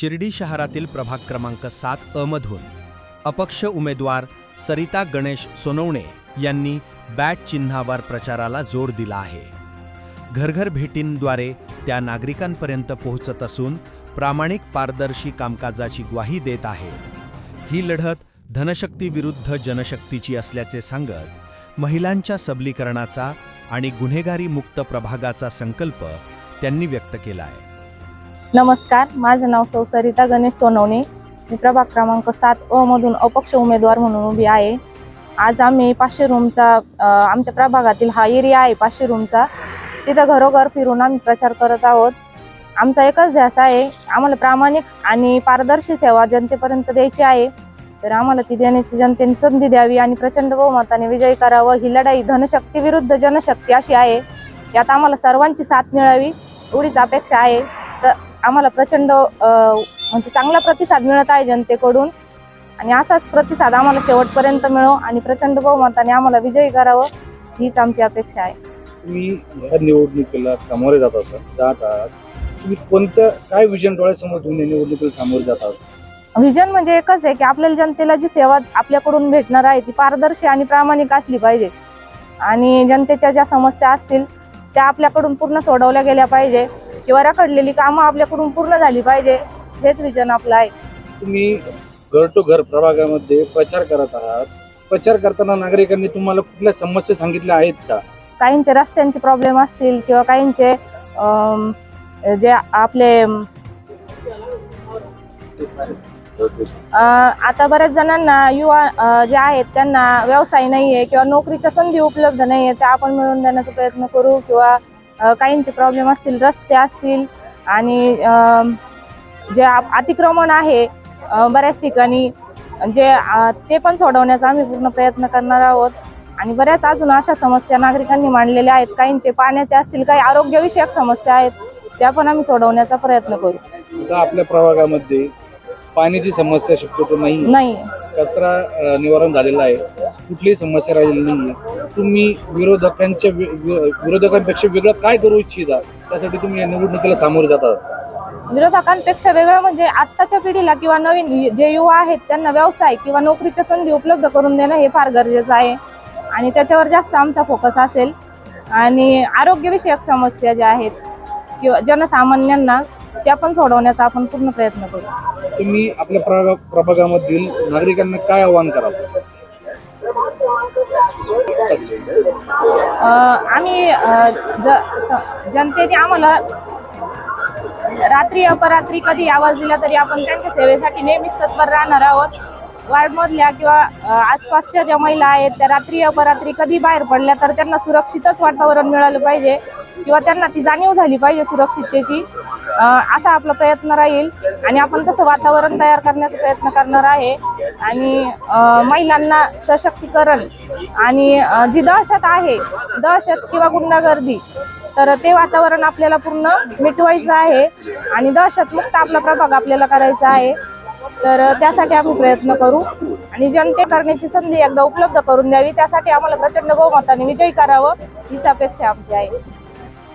शिर्डी शहरातील प्रभाग क्रमांक सात अ मधून. अपक्ष उमेदवार सरिता गणेश सोनवणे यांनी बॅट चिन्हावर प्रचाराला जोर दिला आहे. घरघर भेटींद्वारे त्या नागरिकांपर्यंत पोहोचत असून प्रामाणिक पारदर्शी कामकाजाची ग्वाही देत आहे. ही लढत धनशक्ती विरुद्ध जनशक्तीची असल्याचे सांगत महिलांच्या सबलीकरणाचा आणि गुन्हेगारी मुक्त प्रभागाचा संकल्प त्यांनी व्यक्त केला आहे नमस्कार माझं नाव सौ सरिता गणेश सोनवणे. मी प्रभाग क्रमांक सात अ मधून अपक्ष उमेदवार म्हणून उभी आहे. आज आम्ही पाचशे रूमचा आमच्या प्रभागातील हा एरिया आहे पाचशे रूमचा. तिथं घरोघर फिरून आम्ही प्रचार करत आहोत. आमचा एकच ध्यास आहे आम्हाला प्रामाणिक आणि पारदर्शी सेवा जनतेपर्यंत द्यायची आहे. तर आम्हाला ती देण्याची जनतेने संधी द्यावी आणि प्रचंड बहुमताने विजयी करावं. ही लढाई धनशक्ती विरुद्ध जनशक्ती अशी आहे. यात आम्हाला सर्वांची साथ मिळावी एवढीच अपेक्षा आहे. आम्हाला प्रचंड म्हणजे चांगला प्रतिसाद मिळत आहे जनतेकडून. आणि असाच प्रतिसाद आम्हाला शेवटपर्यंत मिळो आणि प्रचंड बहुमताने आम्हाला विजयी करावं हीच आमची अपेक्षा आहे. तुम्ही ह्या निवडणुकीला सामोरे जात जात आहात. तुम्ही कोणत्या काय विजन डोळ्यासमोर ठेवून या निवडणुकीला सामोरे जात आहात? व्हिजन म्हणजे एकच आहे की आपल्याला जनतेला जी सेवा आपल्याकडून भेटणार आहे ती पारदर्शी आणि प्रामाणिक असली पाहिजे. आणि जनतेच्या ज्या समस्या असतील त्या आपल्याकडून पूर्ण सोडवल्या गेल्या पाहिजे. किंवा रखडलेली कामं आपल्याकडून पूर्ण झाली पाहिजे. हेच विजन आपलं आहे. तुम्ही घर टू घर प्रभागामध्ये प्रचार करत आहात. प्रचार करताना नागरिकांनी तुम्हाला कुठल्या समस्या सांगितल्या आहेत का? काहींचे रस्त्यांचे प्रॉब्लेम असतील किंवा काहींचे अम, जे आपले अ, आता बऱ्याच जणांना युवा अ, जे आहेत त्यांना व्यवसाय नाही आहे किंवा नोकरीच्या संधी उपलब्ध नाही आहे त्या आपण मिळवून देण्याचा प्रयत्न करू किंवा काहींचे प्रॉब्लेम असतील रस्ते असतील आणि जे आप- अतिक्रमण आहे बऱ्याच ठिकाणी जे ते पण सोडवण्याचा आम्ही पूर्ण प्रयत्न करणार आहोत. आणि बऱ्याच अजून अशा समस्या नागरिकांनी मांडलेल्या आहेत. काहींचे पाण्याचे असतील काही आरोग्यविषयक समस्या आहेत त्या पण आम्ही सोडवण्याचा प्रयत्न करू. आपल्या प्रभागामध्ये पाण्याची समस्या शक्यतो नाही. नाही. कचरा निवारण झालेला आहे. कुठलीही समस्या राहिलेली नाही तुम्ही विरोधकांच्या विरोधकांपेक्षा वेगळं काय करू इच्छिता? त्यासाठी तुम्ही या निवडणुकीला सामोरे जातात विरोधकांपेक्षा वेगळं म्हणजे आत्ताच्या पिढीला किंवा नवीन जे युवा आहेत त्यांना व्यवसाय किंवा नोकरीच्या संधी उपलब्ध करून देणं हे फार गरजेचं आहे. आणि त्याच्यावर जास्त आमचा फोकस असेल. आणि आरोग्यविषयक समस्या ज्या आहेत किंवा जनसामान्यांना त्या पण सोडवण्याचा आपण पूर्ण प्रयत्न करू. तुम्ही आपल्या प्रभागा प्रभागामधील नागरिकांना काय आवाहन कराल? अ, आम्ही ज स- जनतेने आम्हाला रात्री अपरात्री कधी आवाज दिला तरी आपण त्यांच्या सेवेसाठी नेहमीच तत्पर राहणार आहोत. वार्डमधल्या किंवा आसपासच्या ज्या महिला आहेत त्या रात्री अपरात्री कधी बाहेर पडल्या तर त्यांना सुरक्षितच वातावरण मिळालं पाहिजे किंवा त्यांना ती जाणीव झाली पाहिजे सुरक्षिततेची. असा आपला प्रयत्न राहील. आणि आपण तसं वातावरण तयार करण्याचा प्रयत्न करणार आहे. आणि महिलांना सशक्तीकरण आणि जी दहशत आहे दहशत किंवा गुंडागर्दी तर ते वातावरण आपल्याला पूर्ण मिटवायचं आहे. आणि दहशतमुक्त आपला प्रभाग आपल्याला करायचा आहे. तर त्यासाठी आम्ही प्रयत्न करू. आणि जनते करण्याची संधी एकदा उपलब्ध करून द्यावी. त्यासाठी आम्हाला प्रचंड बहुमताने विजयी करावं. हीच अपेक्षा आमची आहे.